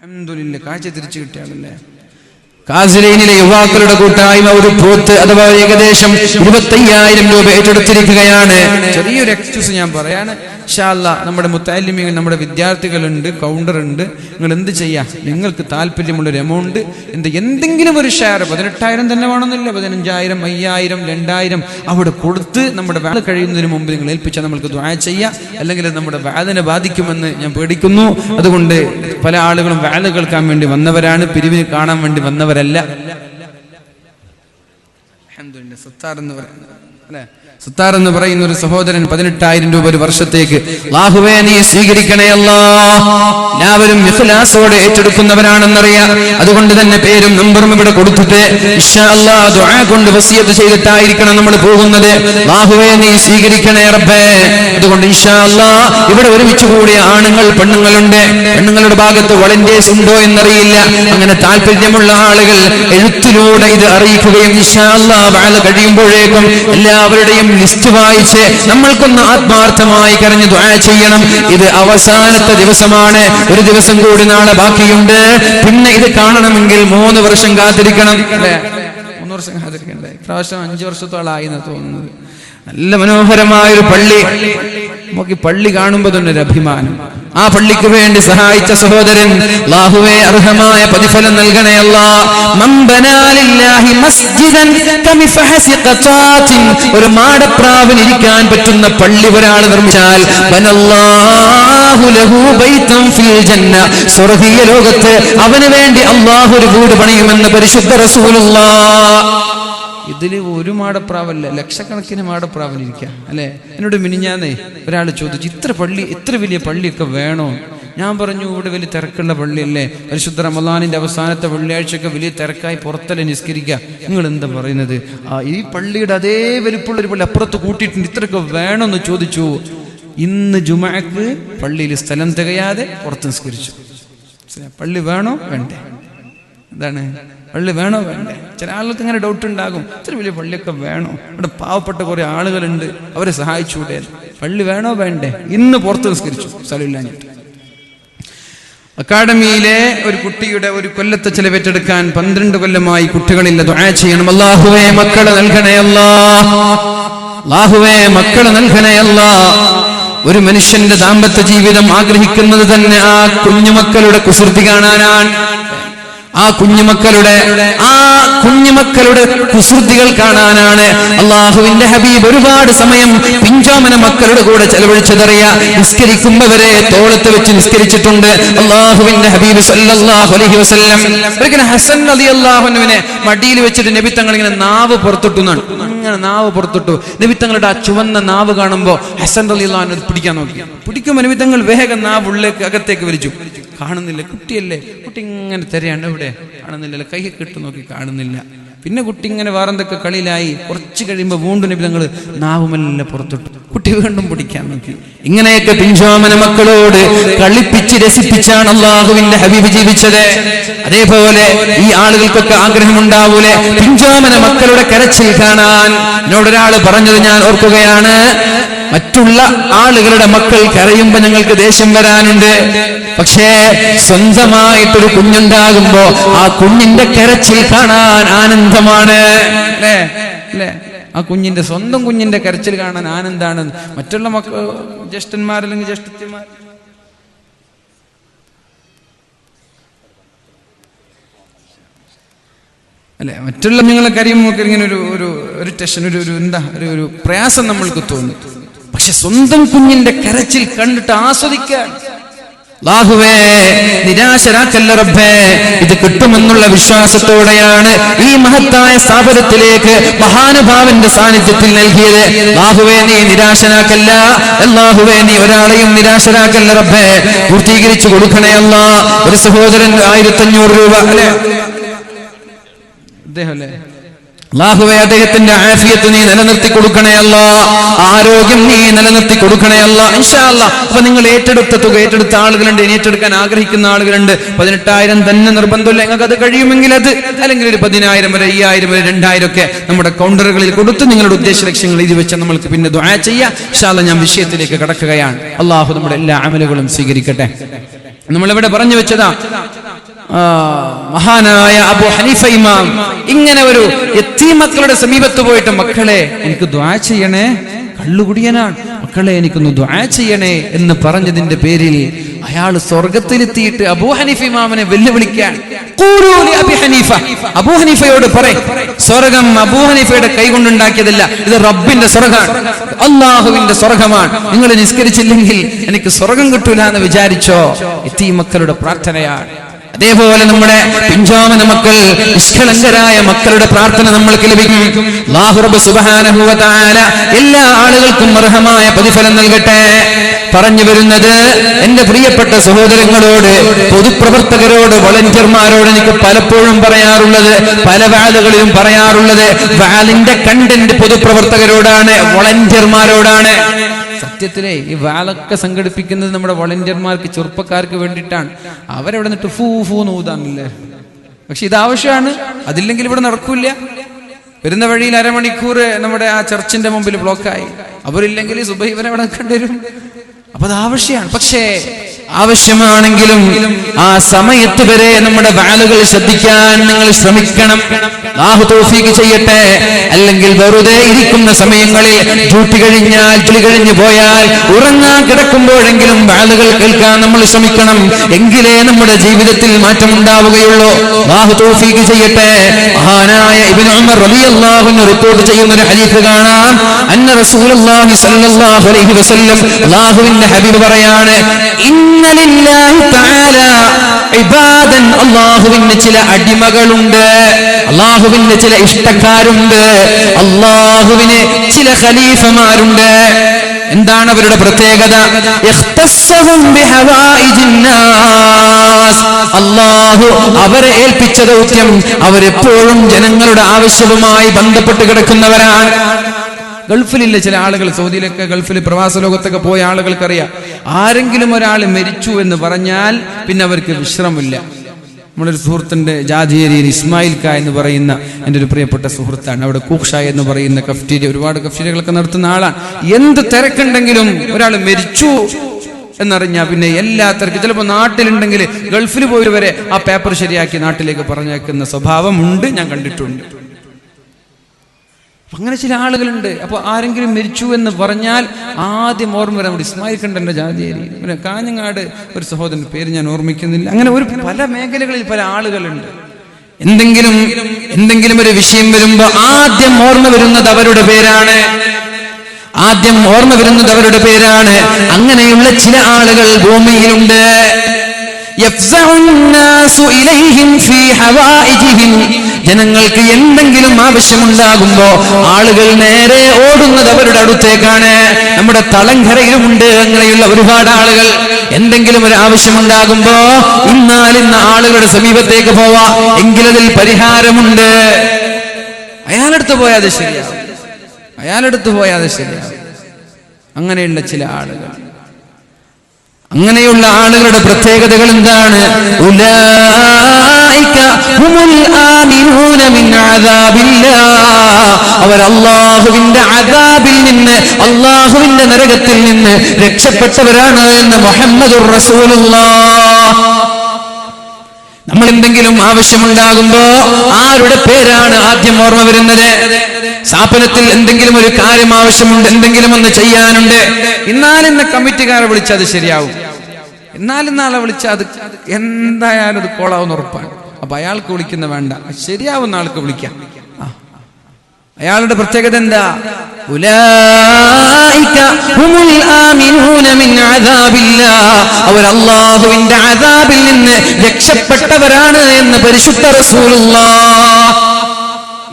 അൽഹംദുലില്ലാ കാഴ്ച തിരിച്ചു കിട്ടിയാണല്ലേ കാസിലൈനിലെ യുവാക്കളുടെ കൂട്ടായ്മ ഒരു പോത്ത് അഥവാ ഏകദേശം ഇരുപത്തയ്യായിരം രൂപ ഏറ്റെടുത്തിരിക്കുകയാണ്. ചെറിയൊരു എക്സ്ക്യൂസ് ഞാൻ പറയാണ്. നമ്മുടെ മുത്താലിമികൾ നമ്മുടെ വിദ്യാർത്ഥികളുണ്ട് കൗണ്ടർ ഉണ്ട് നിങ്ങൾ എന്ത് ചെയ്യാം? നിങ്ങൾക്ക് താല്പര്യമുള്ള ഒരു എമൗണ്ട് എന്ത് എന്തെങ്കിലും ഒരു ഷെയർ പതിനെട്ടായിരം തന്നെ വേണമെന്നില്ല. പതിനഞ്ചായിരം അയ്യായിരം രണ്ടായിരം അവിടെ കൊടുത്ത് നമ്മുടെ വേദന കഴിയുന്നതിന് മുമ്പ് നിങ്ങൾ ഏൽപ്പിച്ചാൽ നമ്മൾക്ക് ദ്വായ ചെയ്യാം. അല്ലെങ്കിൽ നമ്മുടെ വേദന ബാധിക്കുമെന്ന് ഞാൻ പേടിക്കുന്നു. അതുകൊണ്ട് പല ആളുകളും വേദന കേൾക്കാൻ വേണ്ടി വന്നവരാണ് പിരിവിന് കാണാൻ വേണ്ടി വന്നവരല്ല അൽഹംദുലില്ലാ, സത്താർ എന്ന് പറയുന്നത് സത്താർ എന്ന് പറയുന്ന ഒരു സഹോദരൻ പതിനെട്ടായിരം രൂപ ഒരു വർഷത്തേക്ക് ലാഹുവേ നീ സ്വീകരിക്കണേ അല്ലാ. എല്ലാവരും ഇഖ്ലാസോടെ ഏറ്റെടുക്കുന്നവരാണെന്നറിയാം. അതുകൊണ്ട് തന്നെ പേരും നമ്പറും ഇവിടെ കൊടുത്തിട്ട് കൊണ്ട് വസിയത്ത് ചെയ്തിട്ടായിരിക്കണം നമ്മൾ പോകുന്നത്. ലാഹുവേ നീ സ്വീകരിക്കണേ റബ്ബേ. അതുകൊണ്ട് അല്ലാ ഇവിടെ ഒരുമിച്ച് കൂടിയ ആണുങ്ങൾ പെണ്ണുങ്ങളുണ്ട്. പെണ്ണുങ്ങളുടെ ഭാഗത്ത് വളണ്ടിയേഴ്സ് ഉണ്ടോ എന്നറിയില്ല. അങ്ങനെ താല്പര്യമുള്ള ആളുകൾ എഴുത്തിലൂടെ ഇത് അറിയിക്കുകയും ഇൻഷാ അല്ലാ കഴിയുമ്പോഴേക്കും എല്ലാവരുടെയും ലിസ്റ്റ് വായിച്ച് നമ്മൾക്കൊന്ന് ആത്മാർത്ഥമായി കരഞ്ഞ് ദ്വാ ചെയ്യണം. ഇത് അവസാനത്തെ ദിവസമാണ്. ഒരു ദിവസം കൂടി നാളെ ബാക്കിയുണ്ട്. പിന്നെ ഇത് കാണണമെങ്കിൽ മൂന്ന് വർഷം കാത്തിരിക്കണം. മൂന്ന് വർഷം കാത്തിരിക്കണ്ടേ ഇപ്രാവശ്യം അഞ്ചു വർഷത്തോളായി എന്ന് തോന്നുന്നത്. നല്ല മനോഹരമായ ഒരു പള്ളി നമുക്ക് പള്ളി കാണുമ്പോൾ തന്നെ ഒരു അഭിമാനം. ആ പള്ളിക്ക് വേണ്ടി സഹായിച്ച സഹോദരൻ ലാഹുവെ അർഹമായ പ്രതിഫലം നൽകണേ ഒരു മാടപ്രാവിന് ഇരിക്കാൻ പറ്റുന്ന പള്ളി ഒരാൾ നിർമ്മിച്ചാൽ സ്വർഗീയ ലോകത്ത് അവന് വേണ്ടി അള്ളാഹു ഒരു വീട് പണിയുമെന്ന് പരിശുദ്ധ റസൂലുള്ളാഹ് ഇതിൽ ഒരു മാടപ്രാവല്ല ലക്ഷക്കണക്കിന് മാടപ്രാവലിരിക്കാം. അല്ലെ? എന്നോട് മിനിഞ്ഞാന്നേ ഒരാൾ ചോദിച്ചു ഇത്ര പള്ളി ഇത്ര വലിയ പള്ളിയൊക്കെ വേണോ? ഞാൻ പറഞ്ഞു ഇവിടെ വലിയ തിരക്കുള്ള പള്ളിയല്ലേ. പരിശുദ്ധ റമദാനിന്റെ അവസാനത്തെ വെള്ളിയാഴ്ചയൊക്കെ വലിയ തിരക്കായി പുറത്തല്ലേ നിസ്കരിക്കുക നിങ്ങൾ എന്താ പറയുന്നത്? ഈ പള്ളിയുടെ അതേ വലിപ്പുള്ള ഒരു പള്ളി അപ്പുറത്ത് കൂട്ടിയിട്ടുണ്ട് ഇത്രയൊക്കെ വേണമെന്ന് ചോദിച്ചു. ഇന്ന് ജുമാക്ക് പള്ളിയിൽ സ്ഥലം തികയാതെ പുറത്ത് നിസ്കരിച്ചു. പള്ളി വേണോ? വേണ്ടേ. എന്താണ്? പള്ളി വേണോ? വേണ്ടേ. ചില ആളുകൾക്ക് ഇങ്ങനെ ഡൗട്ട് ഉണ്ടാകും. ഇത്ര വലിയ പള്ളിയൊക്കെ വേണോ? ഇവിടെ പാവപ്പെട്ട കുറെ ആളുകളുണ്ട്. അവരെ സഹായിച്ചൂടെ പള്ളി വേണോ വേണ്ടേ? ഇന്ന് പുറത്ത് നിസ്കരിച്ചു. സ്ഥലമില്ലാഞ്ഞിട്ട് അക്കാഡമിയിലെ ഒരു കുട്ടിയുടെ ഒരു കൊല്ലത്തെ ചെലവേറ്റെടുക്കാൻ പന്ത്രണ്ട് കൊല്ലമായി കുട്ടികളില്ല. ദുആ ചെയ്യണം. അല്ലാഹുവേ മക്കളെ നൽകണേ അല്ലാ. അല്ലാഹുവേ മക്കളെ നൽകണേ അല്ലാ. ഒരു മനുഷ്യന്റെ ദാമ്പത്യ ജീവിതം ആഗ്രഹിക്കുന്നത് തന്നെ ആ കുഞ്ഞുമക്കളുടെ കുസൃതി കാണാനാണ്. ആ കുഞ്ഞുമക്കളുടെ ആ കുഞ്ഞുമക്കളുടെ കുസൃതികൾ കാണാനാണ് അള്ളാഹുവിന്റെ ഹബീബ് ഒരുപാട് സമയം പിഞ്ചോമന മക്കളുടെ കൂടെ ചെലവഴിച്ചതറിയ നിസ്കരിക്കുമ്പവരെ തോളത്ത് വെച്ച് നിസ്കരിച്ചിട്ടുണ്ട് അള്ളാഹുവിന്റെ ഹബീബ് വസല്ലം. ഒരിക്കലും ഹസൻ അലി അള്ളാഹുനുവിനെ മടിയിൽ വെച്ചിട്ട് നബിത്തങ്ങൾ തങ്ങൾ ഇങ്ങനെ നാവ് പുറത്തിട്ടു അങ്ങനെ നാവ് പുറത്തിട്ടു. നബിത്തങ്ങളുടെ ആ ചുവന്ന നാവ് കാണുമ്പോൾ ഹസൻ അലി അള്ളാഹുനെ പിടിക്കാൻ നോക്കി. പിടിക്കുമ്പോൾ നബിത്തങ്ങൾ തങ്ങൾ വേഗം നാവ് ഉള്ളിലേക്ക് അകത്തേക്ക് വലിച്ചു. കാണുന്നില്ല. കുട്ടിയല്ലേ? കുട്ടി ഇങ്ങനെ തരയാണ് ഇവിടെ കാണുന്നില്ല കൈ കിട്ടു നോക്കി കാണുന്നില്ല. പിന്നെ കുട്ടി ഇങ്ങനെ വേറെന്തൊക്കെ കളിയിലായി. കുറച്ച് കഴിയുമ്പോൾ വീണ്ടും നബി ഞങ്ങൾ നാവുമെല്ലാം പുറത്തിട്ടു. കുട്ടി വീണ്ടും പിടിക്കാൻ നോക്കി. ഇങ്ങനെയൊക്കെ പിഞ്ചോമന മക്കളോട് കളിപ്പിച്ച് രസിപ്പിച്ചാണ് അള്ളാഹുവിന്റെ ഹബീബ് ജീവിച്ചത്. അതേപോലെ ഈ ആളുകൾക്കൊക്കെ ആഗ്രഹം ഉണ്ടാവൂലേ പിഞ്ചോമന മക്കളുടെ കരച്ചിൽ കാണാൻ. എന്നോടൊരാൾ പറഞ്ഞത് ഞാൻ ഓർക്കുകയാണ്. മറ്റുള്ള ആളുകളുടെ മക്കൾ കരയുമ്പോ ഞങ്ങൾക്ക് ദേഷ്യം വരാനുണ്ട്. പക്ഷേ സ്വന്തമായിട്ടൊരു കുഞ്ഞുണ്ടാകുമ്പോ ആ കുഞ്ഞിന്റെ കരച്ചിൽ കാണാൻ ആനന്ദമാണ്. അല്ലേ? അല്ലേ? ആ കുഞ്ഞിന്റെ സ്വന്തം കുഞ്ഞിന്റെ കരച്ചിൽ കാണാൻ ആനന്ദാണ്. മറ്റുള്ള മക്ക ജ്യേഷ്ഠന്മാരല്ലെങ്കിൽ ജ്യേഷ്ഠന്മാർ അല്ലെ? മറ്റുള്ള നിങ്ങളെ കരയുമ്പോൾ ഇങ്ങനെ ഒരു ഒരു ഒരു ടെൻഷൻ ഒരു ഒരു എന്താ? ഒരു ഒരു പ്രയാസം നമ്മൾക്ക് തോന്നി. പക്ഷെ സ്വന്തം കുഞ്ഞിന്റെ കരച്ചിൽ കണ്ടിട്ട് ആസ്വദിക്കാൻ ലാഹുവേ നിരാശരാക്കല്ല റബ്ബേ. ഇത് കിട്ടുമെന്നുള്ള വിശ്വാസത്തോടെയാണ് ഈ മഹത്തായ സ്ഥാപനത്തിലേക്ക് മഹാനുഭാവന്റെ സാന്നിധ്യത്തിൽ നൽകിയത്. ലാഹുവേ നീ നിരാശനാക്കല്ല. അല്ലാഹുവേ നീ ഒരാളെയും നിരാശരാക്കല്ല റബ്ബേ. പൂർത്തീകരിച്ചു കൊടുക്കണേ അല്ല. ഒരു സഹോദരൻ ആയിരത്തി അഞ്ഞൂറ് രൂപ. അല്ലേ? അദ്ദേഹം അല്ലേ? അള്ളാഹുവെ അദ്ദേഹത്തിന്റെ ആഫിയത്ത് നീ നിലനിർത്തി കൊടുക്കണേ അല്ല. ആരോഗ്യം നീ നിലനിർത്തി കൊടുക്കണേ അല്ല. ഇൻഷാ അല്ലാ അപ്പൊ നിങ്ങൾ ഏറ്റെടുത്ത തുക ഏറ്റെടുത്ത ആളുകളുണ്ട് ഇനി ഏറ്റെടുക്കാൻ ആഗ്രഹിക്കുന്ന ആളുകളുണ്ട്. പതിനെട്ടായിരം തന്നെ നിർബന്ധമില്ല. നിങ്ങൾക്ക് അത് കഴിയുമെങ്കിൽ അത്. അല്ലെങ്കിൽ ഒരു പതിനായിരം വരെ അയ്യായിരം വരെ രണ്ടായിരം ഒക്കെ നമ്മുടെ കൗണ്ടറുകളിൽ കൊടുത്ത് നിങ്ങളുടെ ഉദ്ദേശ ലക്ഷ്യങ്ങൾ ഇത് വെച്ച് നമ്മൾക്ക് പിന്നെ ദുആ ചെയ്യാം. ഇൻഷാല്ല ഞാൻ വിഷയത്തിലേക്ക് കടക്കുകയാണ്. അള്ളാഹു നമ്മുടെ എല്ലാ അമലുകളും സ്വീകരിക്കട്ടെ. നമ്മളിവിടെ പറഞ്ഞു വെച്ചതാ? മഹാനായ അബു ഹനീഫ ഇമാം. ഇങ്ങനെ ഒരു എത്തി മക്കളുടെ സമീപത്ത് പോയിട്ട് മക്കളെ എനിക്ക് ദ്വാ ചെയ്യണേ കള്ളുകുടിയനാണ് മക്കളെ എനിക്കൊന്ന് ദ്വാ ചെയ്യണേ എന്ന് പറഞ്ഞതിന്റെ പേരിൽ അയാൾ സ്വർഗത്തിലെത്തിയിട്ട് അബൂ ഹനീഫ് ഇമാമിനെ വെല്ലുവിളിക്കാൻ അബൂ ഹനീഫയോട് പറയും സ്വർഗം അബൂ ഹനീഫയുടെ കൈ കൊണ്ടുണ്ടാക്കിയതല്ല ഇത് റബ്ബിന്റെ സ്വർഗമാണ്. അള്ളാഹുവിന്റെ സ്വർഗമാണ്. നിങ്ങൾ നിസ്കരിച്ചില്ലെങ്കിൽ എനിക്ക് സ്വർഗം കിട്ടൂല എന്ന് വിചാരിച്ചോ? എത്തി മക്കളുടെ പ്രാർത്ഥനയാണ്. അതേപോലെ നമ്മുടെ പിഞ്ചാമന മക്കൾ നിഷ്കളങ്കരായ മക്കളുടെ പ്രാർത്ഥന നമ്മൾക്ക് ലഭിക്കും. ലാഹുറബ് വ എല്ലാ ആളുകൾക്കും അർഹമായ പ്രതിഫലം നൽകട്ടെ. പറഞ്ഞു വരുന്നത് എന്റെ പ്രിയപ്പെട്ട സഹോദരങ്ങളോട് പൊതുപ്രവർത്തകരോട് വളണ്ടിയർമാരോട് എനിക്ക് പലപ്പോഴും പറയാറുള്ളത് പല വാലുകളിലും പറയാറുള്ളത് വാലിന്റെ കണ്ടന്റ് പൊതുപ്രവർത്തകരോടാണ് വളണ്ടിയർമാരോടാണ്. സത്യത്തിലെ ഈ വാലൊക്കെ സംഘടിപ്പിക്കുന്നത് നമ്മുടെ വോളണ്ടിയർമാർക്ക് ചെറുപ്പക്കാർക്ക് വേണ്ടിയിട്ടാണ്. അവരവിടെ നിന്നിട്ട് ഫൂ ഫൂ നൂതാന്നില്ലേ പക്ഷെ ഇത് ആവശ്യമാണ്. അതില്ലെങ്കിൽ ഇവിടെ നടക്കൂല വരുന്ന വഴിയിൽ അരമണിക്കൂർ നമ്മുടെ ആ ചർച്ചിന്റെ മുമ്പിൽ ബ്ലോക്കായി അവരില്ലെങ്കിൽ സുബൈ അവിടെ കണ്ടുവരും. അപ്പൊ അത് ആവശ്യമാണ്. പക്ഷേ ആവശ്യമാണെങ്കിലും ആ സമയത്ത് വരെ നമ്മുടെ വാലുകൾ ശ്രദ്ധിക്കാൻ നിങ്ങൾ ശ്രമിക്കണം. ബാഹു തോഫീക്ക് ചെയ്യട്ടെ. അല്ലെങ്കിൽ വെറുതെ ഇരിക്കുന്ന സമയങ്ങളിൽ ഡ്യൂട്ടി കഴിഞ്ഞാൽ ജോലി കഴിഞ്ഞു പോയാൽ ഉറങ്ങാൻ കിടക്കുമ്പോഴെങ്കിലും വാലുകൾ കേൾക്കാൻ നമ്മൾ ശ്രമിക്കണം. എങ്കിലേ നമ്മുടെ ജീവിതത്തിൽ മാറ്റം ഉണ്ടാവുകയുള്ളൂ. ബാഹു തോഫീക്ക് ചെയ്യട്ടെ. മഹാനായ ഇബ്നു ഉമർ റിപ്പോർട്ട് ചെയ്യുന്ന ഒരു ഹദീസ് കാണാം. അന്ന റസൂലുള്ളാഹി സ്വല്ലല്ലാഹു അലൈഹി വസല്ലം അല്ലാഹുവിന്റെ ഹബീബ് പറയാണ് ഇന്ന ഇബാദൻ. അള്ളാഹുവിന് ചില അടിമകളുണ്ട്. അള്ളാഹുവിന് ചില ഇഷ്ടക്കാരുണ്ട്. അള്ളാഹുവിന് ചില ഖലീഫമാരുണ്ട്. എന്താണ് അവരുടെ പ്രത്യേകത? അള്ളാഹു അവരെ ഏൽപ്പിച്ച ദൗത്യം അവരെപ്പോഴും ജനങ്ങളുടെ ആവശ്യവുമായി ബന്ധപ്പെട്ട് കിടക്കുന്നവരാണ്. ഗൾഫിലില്ല ചില ആളുകൾ സൗദിയിലൊക്കെ ഗൾഫിൽ പ്രവാസ ലോകത്തൊക്കെ പോയ ആളുകൾക്കറിയാം. ആരെങ്കിലും ഒരാൾ മരിച്ചു എന്ന് പറഞ്ഞാൽ പിന്നെ അവർക്ക് വിശ്രമില്ല നമ്മളൊരു സുഹൃത്തിന്റെ ജാതിയേരിയിൽ ഇസ്മായിൽ ക എന്ന് പറയുന്ന എന്റെ ഒരു പ്രിയപ്പെട്ട സുഹൃത്താണ്. അവിടെ കൂക്ഷ എന്ന് പറയുന്ന കഫ്റ്റീരിയ ഒരുപാട് കഫ്റ്റീരിയകളൊക്കെ നടത്തുന്ന ആളാണ്. എന്ത് തിരക്കുണ്ടെങ്കിലും ഒരാൾ മരിച്ചു എന്നറിഞ്ഞാൽ പിന്നെ എല്ലാ തിരക്കും. ചിലപ്പോൾ നാട്ടിലുണ്ടെങ്കിൽ ഗൾഫിൽ പോയവരെ ആ പേപ്പർ ശരിയാക്കി നാട്ടിലേക്ക് പറഞ്ഞേക്കുന്ന സ്വഭാവമുണ്ട് ഞാൻ കണ്ടിട്ടുണ്ട്. അങ്ങനെ ചില ആളുകളുണ്ട്. അപ്പൊ ആരെങ്കിലും മരിച്ചു എന്ന് പറഞ്ഞാൽ ആദ്യം ഓർമ്മ വരാൻ നമ്മുടെ ഇസ്മായിൽ കണ്ടന്റെ ജാതിയേരി. പിന്നെ കാഞ്ഞങ്ങാട് ഒരു സഹോദരൻ പേര് ഞാൻ ഓർമ്മിക്കുന്നില്ല. അങ്ങനെ ഒരു പല മേഖലകളിൽ പല ആളുകളുണ്ട്. എന്തെങ്കിലും എന്തെങ്കിലും ഒരു വിഷയം വരുമ്പോ ആദ്യം ഓർമ്മ വരുന്നത് അവരുടെ പേരാണ്. ആദ്യം ഓർമ്മ വരുന്നത് അവരുടെ പേരാണ്. അങ്ങനെയുള്ള ചില ആളുകൾ ഭൂമിയിലുണ്ട്. ജനങ്ങൾക്ക് എന്തെങ്കിലും ആവശ്യമുണ്ടാകുമ്പോ ആളുകൾ നേരെ ഓടുന്നത് അവരുടെ അടുത്തേക്കാണ്. നമ്മുടെ തളങ്കരയിലുമുണ്ട് അങ്ങനെയുള്ള ഒരുപാട് ആളുകൾ. എന്തെങ്കിലും ഒരു ആവശ്യമുണ്ടാകുമ്പോ ഇന്നാലിന്ന ആളുകളുടെ സമീപത്തേക്ക് പോവാ. എങ്കിലതിൽ പരിഹാരമുണ്ട്. അയാളെടുത്ത് പോയാതെ ശരിയാ ശരിയാവും. പോയാതെ ശരിയാ അങ്ങനെയുള്ള ചില ആളുകൾ. അങ്ങനെയുള്ള ആളുകളുടെ പ്രത്യേകതകൾ എന്താണ്. അവർ അള്ളാഹുവിന്റെ അദാബിൽ നിന്ന് അള്ളാഹുവിന്റെ നരകത്തിൽ നിന്ന് രക്ഷപ്പെട്ടവരാണ് എന്ന് മുഹമ്മദ് നമ്മൾ എന്തെങ്കിലും ആവശ്യമുണ്ടാകുമ്പോ ആരുടെ പേരാണ് ആദ്യം ഓർമ്മ വരുന്നത്? സ്ഥാപനത്തിൽ എന്തെങ്കിലും ഒരു കാര്യം ആവശ്യമുണ്ട് എന്തെങ്കിലും ഒന്ന് ചെയ്യാനുണ്ട്. ഇന്നാലിന്ന് കമ്മിറ്റിക്കാരെ വിളിച്ചാൽ അത് ശരിയാവും. എന്നാലിന്നാളെ വിളിച്ചാൽ അത് എന്തായാലും അത് കോളാവുന്ന ഉറപ്പാണ്. അപ്പൊ അയാൾക്ക് വിളിക്കുന്ന വേണ്ട. ശരിയാവുന്ന ആൾക്ക് വിളിക്കാം. അയാളുടെ പ്രത്യേകത എന്താ. അവർ അള്ളാഹുവിന്റെ അദാബിൽ നിന്ന് രക്ഷപ്പെട്ടവരാണ് എന്ന് പരിശുദ്ധ റസൂലുള്ളാഹ്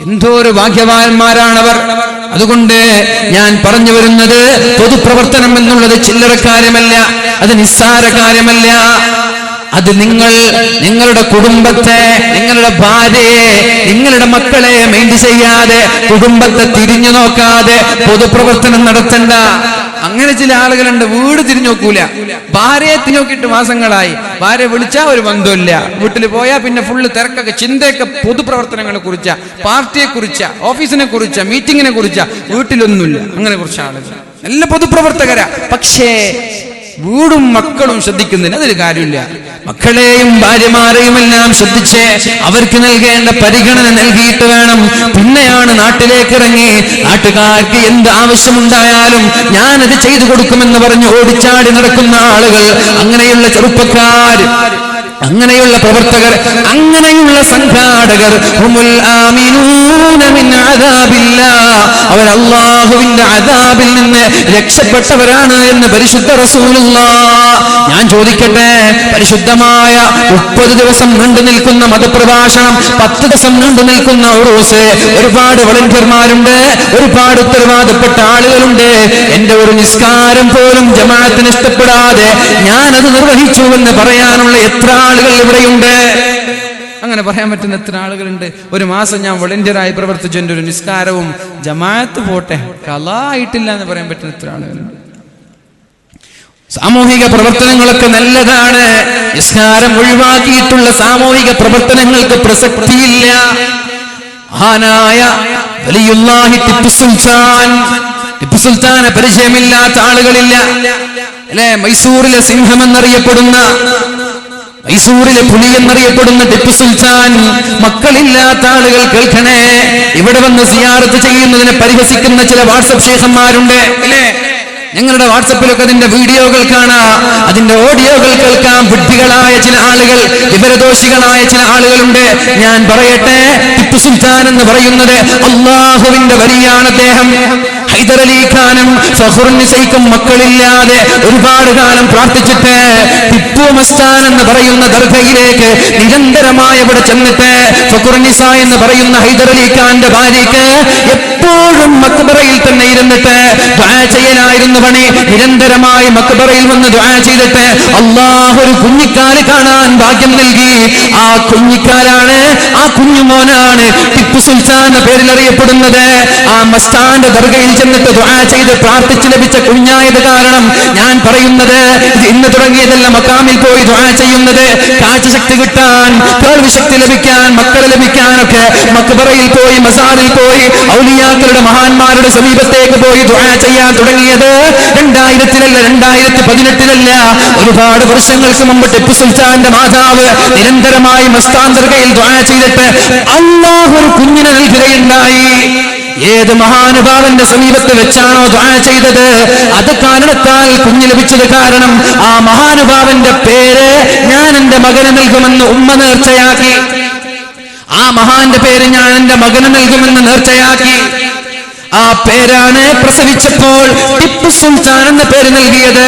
എന്തോ ഒരു ഭാഗ്യവാന്മാരാണവർ. അതുകൊണ്ട് ഞാൻ പറഞ്ഞു വരുന്നത് പൊതുപ്രവർത്തനം എന്നുള്ളത് ചില്ലറ കാര്യമല്ല അത് നിസ്സാര കാര്യമല്ല. അത് നിങ്ങൾ നിങ്ങളുടെ കുടുംബത്തെ നിങ്ങളുടെ ഭാര്യയെ നിങ്ങളുടെ മക്കളെ മെയിൻ ചെയ്യാതെ കുടുംബത്തെ തിരിഞ്ഞു നോക്കാതെ പൊതുപ്രവർത്തനം നടത്തണ്ട. അങ്ങനെ ചില ആളുകളുണ്ട് വീട് തിരിഞ്ഞു നോക്കൂല. ഭാര്യയെ തിരിഞ്ഞോക്കിട്ട് മാസങ്ങളായി. ഭാര്യ വിളിച്ചാ ഒരു ബന്ധമില്ല വീട്ടിൽ പോയാ പിന്നെ ഫുള്ള് തിരക്കൊക്കെ ചിന്തയൊക്കെ പൊതുപ്രവർത്തനങ്ങളെ കുറിച്ച പാർട്ടിയെ കുറിച്ച ഓഫീസിനെ കുറിച്ച മീറ്റിങ്ങിനെ കുറിച്ച വീട്ടിലൊന്നുമില്ല. അങ്ങനെ കുറച്ച് ആളുകൾ. നല്ല പൊതുപ്രവർത്തകരാ. പക്ഷേ വീടും മക്കളും ശ്രദ്ധിക്കുന്നതിന് അതൊരു കാര്യമില്ല മക്കളെയും ഭാര്യമാരെയും എല്ലാം ശ്രദ്ധിച്ച് അവർക്ക് നൽകേണ്ട പരിഗണന നൽകിയിട്ട് വേണം പിന്നെയാണ് നാട്ടിലേക്ക് ഇറങ്ങി നാട്ടുകാർക്ക് എന്ത് ആവശ്യമുണ്ടായാലും ഞാനത് ചെയ്തു കൊടുക്കുമെന്ന് പറഞ്ഞ് ഓടിച്ചാടി നടക്കുന്ന ആളുകൾ അങ്ങനെയുള്ള ചെറുപ്പക്കാർ അങ്ങനെയുള്ള പ്രവർത്തകർ അങ്ങനെയുള്ള സംഘാടകർ ഹുമുൽ അദാബില്ലാ. അവർ അള്ളാഹുവിന്റെ അദാബിൽ നിന്ന് രക്ഷപ്പെട്ടവരാണ് എന്ന് പരിശുദ്ധ റസൂലുള്ള ഞാൻ ചോദിക്കട്ടെ പരിശുദ്ധമായ മുപ്പത് ദിവസം നീണ്ടു നിൽക്കുന്ന മതപ്രഭാഷണം പത്ത് ദിവസം നീണ്ടു നിൽക്കുന്ന ഉറൂസ് ഒരുപാട് വളണ്ടിയർമാരുണ്ട് ഒരുപാട് ഉത്തരവാദപ്പെട്ട ആളുകളുണ്ട്. എന്റെ ഒരു നിസ്കാരം പോലും ജമാഅത്തിന് ഇഷ്ടപ്പെടാതെ ഞാനത് നിർവഹിച്ചു എന്ന് പറയാനുള്ള എത്ര ആളുകൾ ഇവിടെയുണ്ട്? അങ്ങനെ പറയാൻ പറ്റുന്ന എത്ര ആളുകളുണ്ട്. ഒരു മാസം ഞാൻ വളണ്ടിയറായി പ്രവർത്തിച്ചു. എന്റെ ഒരു നിസ്കാരവും ജമാഅത്ത് പോട്ടെ കലായിട്ടില്ല എന്ന് പറയാൻ പറ്റുന്ന എത്ര ആളുകളുണ്ട്. സാമൂഹിക പ്രവർത്തനങ്ങളൊക്കെ നല്ലതാണ്. നിസ്കാരം ഒഴിവാക്കിയിട്ടുള്ള സാമൂഹിക പ്രവർത്തനങ്ങൾക്ക് പ്രസക്തിയില്ല. മഹാനായ ടിപ്പു സുൽത്താനെ പരിചയമില്ലാത്ത ആളുകളില്ല. അല്ലെ? മൈസൂരിലെ സിംഹം എന്നറിയപ്പെടുന്ന മൈസൂരിലെ പുലി എന്നറിയപ്പെടുന്ന ടിപ്പു സുൽത്താൻ മക്കളില്ലാത്ത ആളുകൾ കേൾക്കണേ. ഇവിടെ വന്ന് സിയാറത്ത് ചെയ്യുന്നതിനെ പരിഹസിക്കുന്ന ചില വാട്സപ്പ് ശേഷന്മാരുണ്ട് അല്ലേ? ഞങ്ങളുടെ വാട്സപ്പിലൊക്കെ അതിന്റെ വീഡിയോകൾ കാണാം. അതിന്റെ ഓഡിയോകൾ കേൾക്കാം. വിഡ്ഢികളായ ചില ആളുകൾ വിവരദോഷികളായ ചില ആളുകളുണ്ട്. ഞാൻ പറയട്ടെ ടിപ്പു സുൽത്താൻ എന്ന് പറയുന്നത് അള്ളാഹുവിന്റെ വരിയാണ് അദ്ദേഹം. ഹൈദർ അലി ഖാനും ഫഹുർനിസൈക്കും മക്കളില്ലാതെ ഒരുപാട് കാലം പ്രാർത്ഥിച്ചിട്ട് ടിപ്പു മസ്താൻ എന്ന് പറയുന്ന ദർഭയിലേക്ക് നിരന്തരമായി അവിടെ ചെന്നിട്ട് ഫഖുർനിസ എന്ന് പറയുന്ന ഹൈദർ അലി ഖാന്റെ ഭാര്യയ്ക്ക് എപ്പോഴും മക്ബറയിൽ തന്നെ ഇരുന്നിട്ട് ദ്വാ ചെയ്യലായിരുന്നു പണി. നിരന്തരമായി മക്ബറയിൽ വന്ന് ദ്വാ ചെയ്തിട്ട് അള്ളാഹ് ഒരു കുഞ്ഞിക്കാൽ കാണാൻ ഭാഗ്യം നൽകി. ആ കുഞ്ഞിക്കാലാണ് ആ കുഞ്ഞുമോനാണ് ടിപ്പു സുൽത്താൻ എന്ന പേരിൽ അറിയപ്പെടുന്നത്. ആ മസ്താന്റെ ദർഗയിൽ ചെന്നിട്ട് ദ്വാ ചെയ്ത് പ്രാർത്ഥിച്ച് ലഭിച്ച കുഞ്ഞായത് കാരണം ഞാൻ പറയുന്നത് ഇന്ന് തുടങ്ങിയതല്ല മക്കാമിൽ പോയി ദ്വാ ചെയ്യുന്നത്. കാഴ്ചശക്തി കിട്ടാൻ കേൾവിശക്തി ലഭിക്കാൻ മക്കളെ ലഭിക്കാനൊക്കെ മക്ബറയിൽ പോയി മസാറിൽ പോയി ഔലിയാക്കളുടെ മഹാന്മാരുടെ സമീപത്തേക്ക് പോയി ദുആ ചെയ്യാൻ തുടങ്ങിയത് രണ്ടായിരത്തിലല്ല രണ്ടായിരത്തി പതിനെട്ടിലല്ല ഒരുപാട് വർഷങ്ങൾക്ക് മുമ്പ് ടിപ്പു സുൽത്താന്റെ മാതാവ് നിരന്തരമായി മസ്താന്തർകയിൽ ദ്വാര ചെയ്തിട്ട് അല്ലാഹു ഒരു കുഞ്ഞിനെ നൽകുകയുണ്ടായി. ഏത് മഹാനുഭാവന്റെ സമീപത്ത് വെച്ചാണോ ദ്വാര ചെയ്തത്? അത് കാരണത്താൽ കുഞ്ഞ് ലഭിച്ചത് കാരണം ആ മഹാനുഭാവന്റെ പേര് ഞാൻ എന്റെ മകന് നൽകുമെന്ന് ഉമ്മ നേർച്ചയാക്കി. ആ മഹാന്റെ പേര് ഞാൻ എന്റെ മകന് നൽകുമെന്ന് നേർച്ചയാക്കി. ആ പേരാണ് പ്രസവിച്ചപ്പോൾ ടിപ്പു സുൽത്താൻ എന്ന പേര് നൽകിയത്.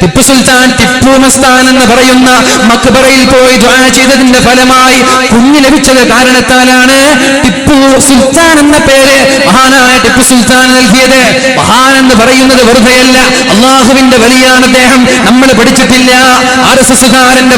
ടിപ്പു സുൽത്താൻ ടിപ്പു മസ്താൻ എന്ന് പറയുന്ന മക്ബറയിൽ പോയി ദ്വാര ചെയ്തതിന്റെ ഫലമായി കുഞ്ഞ് ലഭിച്ചത് കാരണത്താലാണ് ടിപ്പു സുൽത്താൻ എന്ന പേര് മഹാനായ ടിപ്പു സുൽത്താൻ നൽകിയത്. മഹാൻ എന്ന് പറയുന്നത് വെറുതെയല്ല. അള്ളാഹുവിന്റെ വലിയാണ് അദ്ദേഹം. നമ്മൾ പഠിച്ചിട്ടില്ല. ആർ എസ്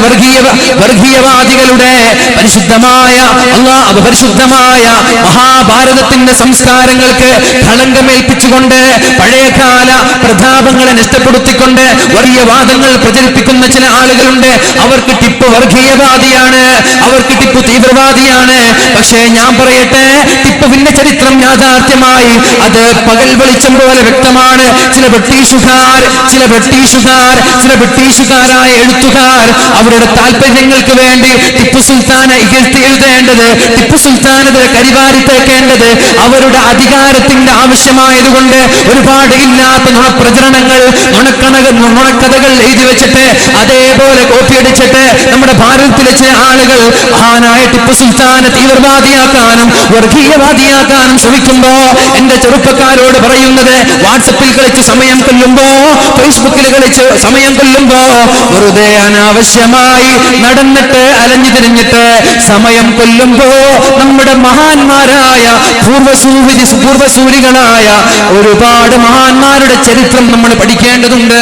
വർഗീയ വർഗീയവാദികളുടെ പരിശുദ്ധമായ അള്ളാഹ് പരിശുദ്ധമായ മഹാഭാരതത്തിന്റെ സംസ്കാരങ്ങൾക്ക് കളങ്കമേൽപ്പിച്ചുകൊണ്ട് പഴയകാല പ്രതാപങ്ങളെ നഷ്ടപ്പെടുത്തിക്കൊണ്ട് വർഗീയവാദങ്ങൾ പ്രചരിപ്പിക്കുന്ന ചില ആളുകളുണ്ട്. അവർക്ക് ടിപ്പ് വർഗീയവാദിയാണ്. അവർക്ക് ടിപ്പ് തീവ്രവാദിയാണ്. പക്ഷേ ഞാൻ പറയട്ടെ ടിപ്പുവിന്റെ ചരിത്രം യാഥാർത്ഥ്യമായി അത് പകൽ വെളിച്ചം പോലെ വ്യക്തമാണ്. ചില ബ്രിട്ടീഷുകാർ ചില ബ്രിട്ടീഷുകാർ ചില ബ്രിട്ടീഷുകാരായ എഴുത്തുകാർ അവരുടെ താല്പര്യങ്ങൾക്ക് വേണ്ടി ടിപ്പു സുൽത്താനെ ഇകഴ്ത്തി എഴുതേണ്ടത് ടിപ്പു സുൽത്താനെതിരെ കരിവാരി തേക്കേണ്ടത് അവരുടെ അധികാരത്തിന്റെ ആവശ്യമായതുകൊണ്ട് ഒരുപാട് ഇല്ലാത്ത നുണപ്രചരണങ്ങൾ നുണക്കണക നുണക്കഥകൾ എഴുതി വെച്ചിട്ട് അതേപോലെ കോപ്പി അടിച്ചിട്ട് നമ്മുടെ ഭാരതത്തിലെ ചില ആളുകൾ മഹാനായ ടിപ്പു സുൽത്താനെ തീവ്രവാദിയാക്കാനും വർഗീയവാദിയാക്കാനും ശ്രമിക്കുമ്പോ എന്റെ ചെറുപ്പക്കാരോട് പറയുന്നത് വാട്സപ്പിൽ കളിച്ച് സമയം കൊല്ലുമ്പോ ഫേസ്ബുക്കിൽ കളിച്ച് സമയം കൊല്ലുമ്പോ വെറുതെ അനാവശ്യമായി നടന്നിട്ട് അലഞ്ഞു തിരിഞ്ഞിട്ട് സമയം കൊല്ലുമ്പോ നമ്മുടെ മഹാന്മാരായ പൂർവസൂരി പൂർവസൂരികളായ ഒരുപാട് മഹാന്മാരുടെ ചരിത്രം നമ്മൾ പഠിക്കേണ്ടതുണ്ട്.